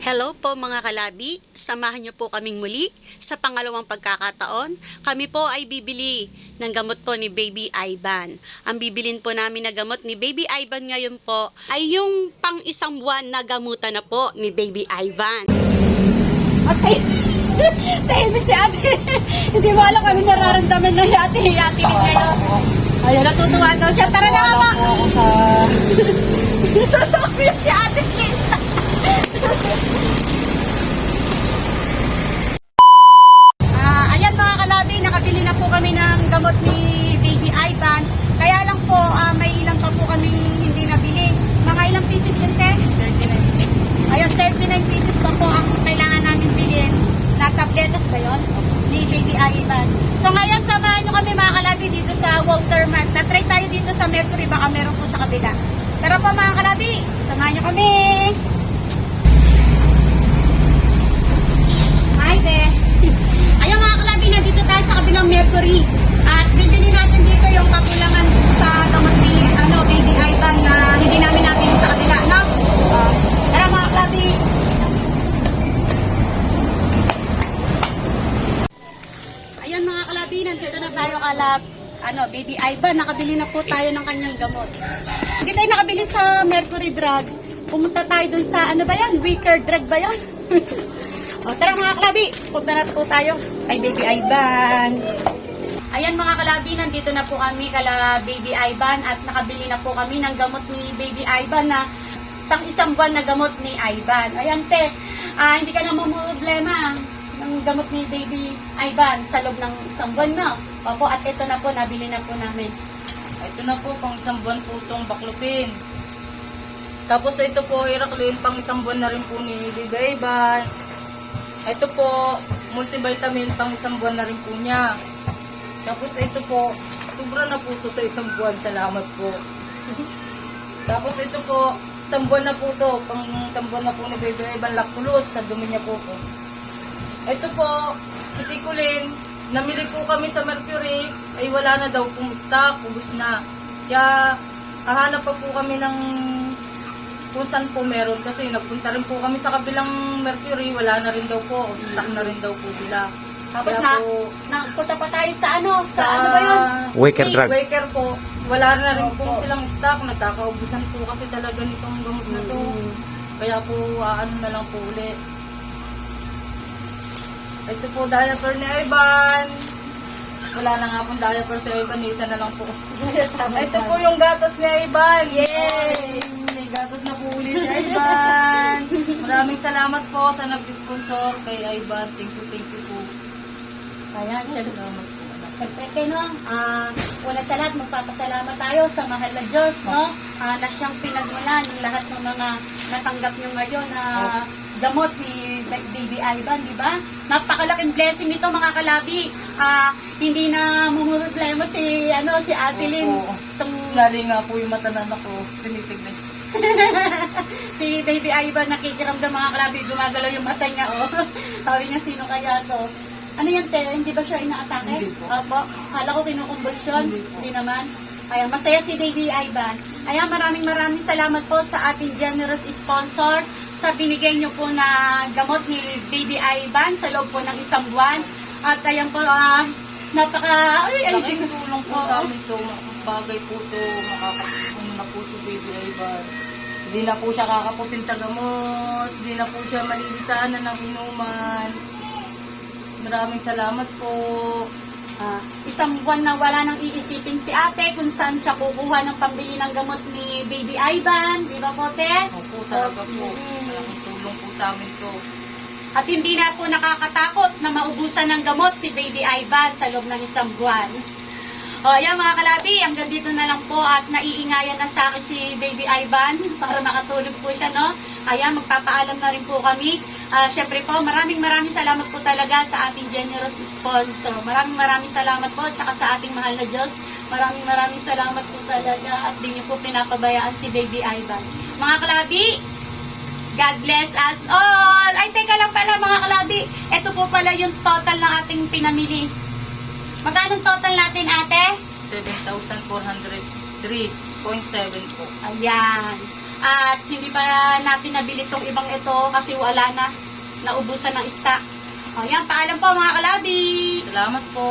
Hello po mga kalabi, samahan niyo po kaming muli sa pangalawang pagkakataon. Kami po ay bibili ng gamot po ni Baby Ivan. Ang bibilin po namin na gamot ni Baby Ivan ngayon po ay yung pang isang buwan na gamutan na po ni Baby Ivan. Okay. Tahimik si ate. Hindi mo alam kami nararamdaman ng ate. Ate ngayon. Ayun, natutuwa daw siya. Tara na nga Tutuwa si ate Lin. Ah, ayan mga kalabi, nakabili na po kami ng gamot ni Baby Ivan. Kaya lang po, ah, may ilang pa po kaming hindi nabili. Mga ilang pieces yun, te? 39. Ayun, 39 pieces pa po ang kailangan namin bilhin. Tabletas ba yun? Baby Ivan. So ngayon, samahan nyo kami mga kalabi dito sa Walter Mart. Na-try tayo dito sa Mercury, baka meron po sa kabila. Tara po mga kalabi, kalap. Ano, Baby Ivan, nakabili na po tayo ng kanyang gamot. Hindi tayo nakabili sa Mercury Drug. Pumunta tayo dun sa, ano ba yan? Wicker Drug ba yan? o, tara mga kalabi, punta na po tayo kay Baby Ivan. Ayan mga kalabi, nandito na po kami kala Baby Ivan at nakabili na po kami ng gamot ni Baby Ivan na pang isang buwan na gamot ni Ivan. Ayan te, ah, hindi ka na problema ng gamot ni Baby Ivan sa loob ng isang buwan na. Opo, at ito na po, nabili na po namin. Ito na po, pang isang buwan po itong baklupin. Tapos ito po, Iraklin, pang isang buwan na rin po ni Bibaiban. Ito po, multivitamin, pang isang buwan na rin po niya. Tapos ito po, sobra na po ito sa isang buwan. Salamat po. Tapos ito po, isang buwan na po ito, pang isang buwan na po ni Bibaiban, Laktulos, sa dumi niya po po. Ito po, kitikulin, namili po kami sa Mercury, ay wala na daw pong stock, ubus na. Kaya, hahanap pa po kami ng kung saan po meron kasi nagpunta rin po kami sa kabilang Mercury, wala na rin daw po, stock na rin daw po sila. Tapos Kaya na, po, napunta pa tayo sa ano, sa, ano ba yun? Waker Hey, drug. Waker po, wala na rin po silang stock, nagkakaubusan po kasi talaga nitong gamot na to. Kaya po, ano na lang po uli. Ito po, diaper ni Ivan. Wala na nga pong diaper sa Ivan, isa na lang po. Ito po yung gatas ni Ivan. Yay! May gatas na po uli ni Ivan. Maraming salamat po sa nag-sponsor kay Ivan. Thank you, thank you po. Ayan, syempre. Salamat po. Siyempre, Tino, ah, una sa lahat, magpapasalamat tayo sa mahal na Diyos, no? Ah, na siyang pinagmulan ng lahat ng mga natanggap nyo ngayon na gamot ni Baby Ivan, di ba? Napakalaking blessing nito, mga kalabi. Ah, hindi na mumroblema si, ano, si Ate Lynn. Opo. Itong Lali nga po yung mata na ako. Tinitignan si Baby Ivan nakikiramdam mga kalabi, gumagalaw yung mata niya, oh. Sabi niya, sino kaya to? Ano yan, Te? Hindi ba siya inaatake? Hindi po. Opo. Kala ko kinukumbulsyon. Hindi po. Hindi naman. Ayan, masaya si Baby Ivan. Ayan, maraming maraming salamat po sa ating generous sponsor sa binigay niyo po na gamot ni Baby Ivan sa loob po ng isang buwan. At ayan po, ah, napaka... Ay, ay, Laking tulong po sa amin to. Bagay po to. Makakatulong na po si Baby Ivan. Hindi na po siya kakapusin sa gamot. Hindi na po siya malilisanan ng inuman. Maraming salamat po. Ah, isang buwan na wala nang iisipin si ate kung saan siya kukuha ng pambili ng gamot ni Baby Ivan. Di ba po, te? Opo, talaga po. Malaking tulong po sa amin to. At hindi na po nakakatakot na maubusan ng gamot si Baby Ivan sa loob ng isang buwan. O, ayan mga kalabi, hanggang dito na lang po at naiingayan na sa akin si Baby Ivan para makatulog po siya, no? Ayan, magpapaalam na rin po kami. Ah, Siyempre po, maraming maraming salamat po talaga sa ating generous sponsor. Maraming maraming salamat po, tsaka sa ating mahal na Diyos. Maraming maraming salamat po talaga at di niyo po pinapabayaan si Baby Ivan. Mga kalabi, God bless us all! Ay, teka lang pala mga kalabi. Ito po pala yung total ng ating pinamili. Magkano total natin, ate? 7,403.7 po. Ayan. At hindi pa natin nabili tong ibang ito kasi wala na. Naubusan ng stock. O yan, paalam po mga kalabi! Salamat po.